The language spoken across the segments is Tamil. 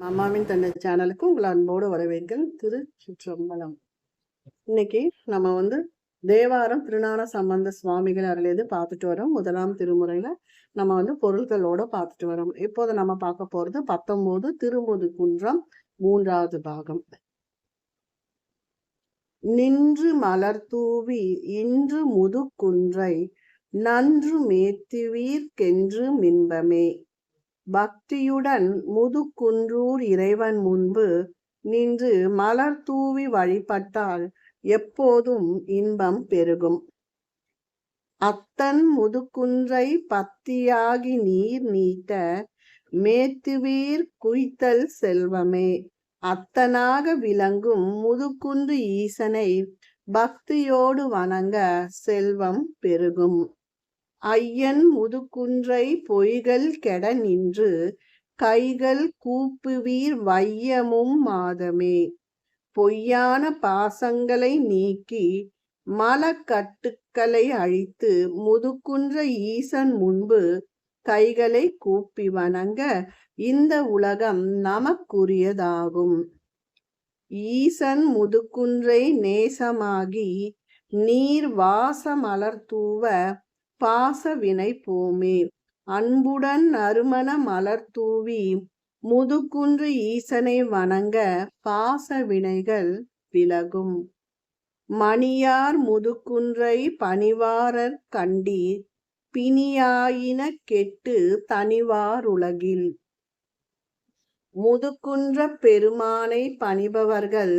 அம்மாவின் தன்னை சேனலுக்கு உங்களை அன்போடு வரவேற்கள் திரு சுற்றம்பலம் இன்னைக்கு நம்ம வந்து தேவாரம் திருநான சம்பந்த சுவாமிகள் அருளியது பார்த்துட்டு வரோம். முதலாம் திருமுறையில நம்ம வந்து பொருள்களோட பார்த்துட்டு வரோம். இப்போது நம்ம பார்க்க போறது பத்தொன்பது திருமுது குன்றம் மூன்றாவது பாகம். நின்று மலர் தூவி இன்று முதுகுன்றை நன்று மேத்துவீர்க்கென்று மின்பமே. பக்தியுடன் முதுகுன்றூர் இறைவன் முன்பு நின்று மலர் தூவி வழிபட்டால் எப்போதும் இன்பம் பெருகும். அத்தன் முதுகுன்றை பத்தியாகி நீர் நீட்ட மேத்துவீர் குய்த்தல் செல்வமே. அத்தனாக விளங்கும் முதுகுன்று ஈசனை பக்தியோடு வணங்க செல்வம் பெருகும். ஐயன் முதுகுன்றை பொய்கள் கெட நின்று கைகள் கூப்புவீர் வையமும் மாதமே. பொய்யான பாசங்களை நீக்கி மலக்கட்டுக்களை அழித்து முதுகுன்ற ஈசன் முன்பு கைகளை கூப்பி வணங்க இந்த உலகம் நமக்குரியதாகும். ஈசன் முதுகுன்றை நேசமாகி நீர் வாசமலர் தூவ பாச வினை அன்புடன் நறுமண மலர் தூவி முதுகுன்று ஈசனை வணங்க பாச வினைகள் விலகும். மணியார் முதுகுன்றை பணிவாரர் கண்டீர் பிணியாயின கெட்டு தனிவாருலகில் முதுகுன்ற பெருமானை பணிபவர்கள்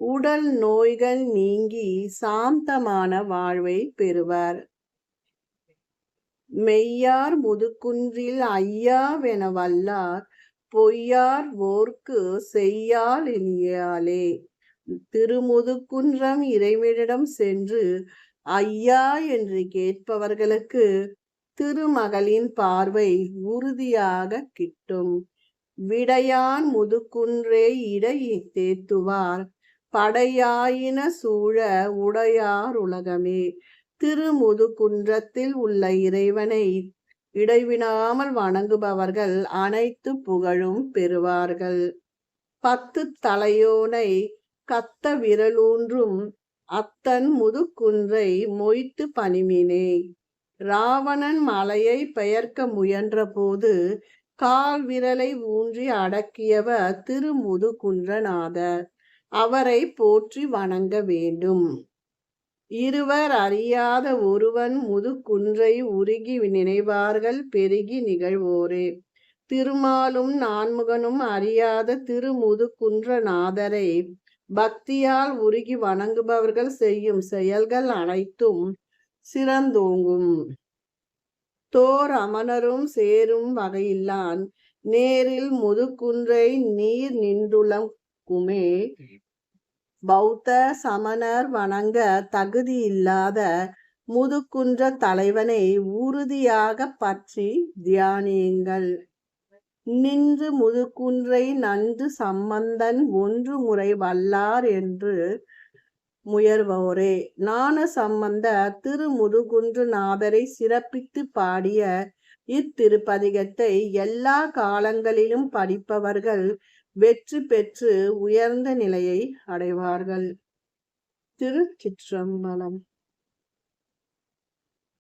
உடல் நோய்கள் நீங்கி சாந்தமான வாழ்வை பெறுவர். மெய்யார் முதுகுன்றில் ஐயாவென வல்லார் பொய்யார் ஓர்க்கு செய்யால் இனியாலே. திருமுதுக்குன்றம் இறைவனிடம் சென்று ஐயா என்று கேட்பவர்களுக்கு திருமகளின் பார்வை உறுதியாக கிட்டும். விடையான் முதுகுன்றே இடை தேத்துவார் படையாயின சூழ உடையார் உலகமே. திருமுதுகுன்றத்தில் உள்ள இறைவனை இடைவிடாமல் வணங்குபவர்கள் அனைத்து புகழும் பெறுவார்கள். பத்து தலையோனை கத்த விரலூன்றும் அத்தன் முதுகுன்றை மொய்த்து பணிமினே. ராவணன் மலையை பெயர்க்க முயன்ற போது கால் விரலை ஊன்றி அடக்கியவர் திருமுதுகுன்றநாதர் அவரை போற்றி வணங்க வேண்டும். இருவர் அறியாத ஒருவன் முதுகுன்றை உருகி நினைவார்கள் பெருகி நிகழ்வோரே. திருமாலும் நான்முகனும் அறியாத திருமுதுகுன்றநாதரை பக்தியால் உருகி வணங்குபவர்கள் செய்யும் செயல்கள் அனைத்தும் சிறந்தோங்கும். தோர் அமனரும் சேரும் வகையில்லான். நேரில் முதுகுன்றை நீர் நின்றுளக்குமே பௌத்த சமணர் வணங்க தகுதி இல்லாத முதுகுன்ற தலைவனை உறுதியாக பற்றி தியானியுங்கள். நின்று முதுகுன்றை நன்று சம்பந்தன் ஒன்று முறை வல்லார் என்று முயர்வோரே ஞான சம்பந்த திரு முதுகுன்று நாதரை சிறப்பித்து பாடிய இத்திருப்பதிகத்தை எல்லா காலங்களிலும் படிப்பவர்கள் வெற்றி பெற்று உயர்ந்த நிலையை அடைவார்கள். திருச்சிற்றம்பலம்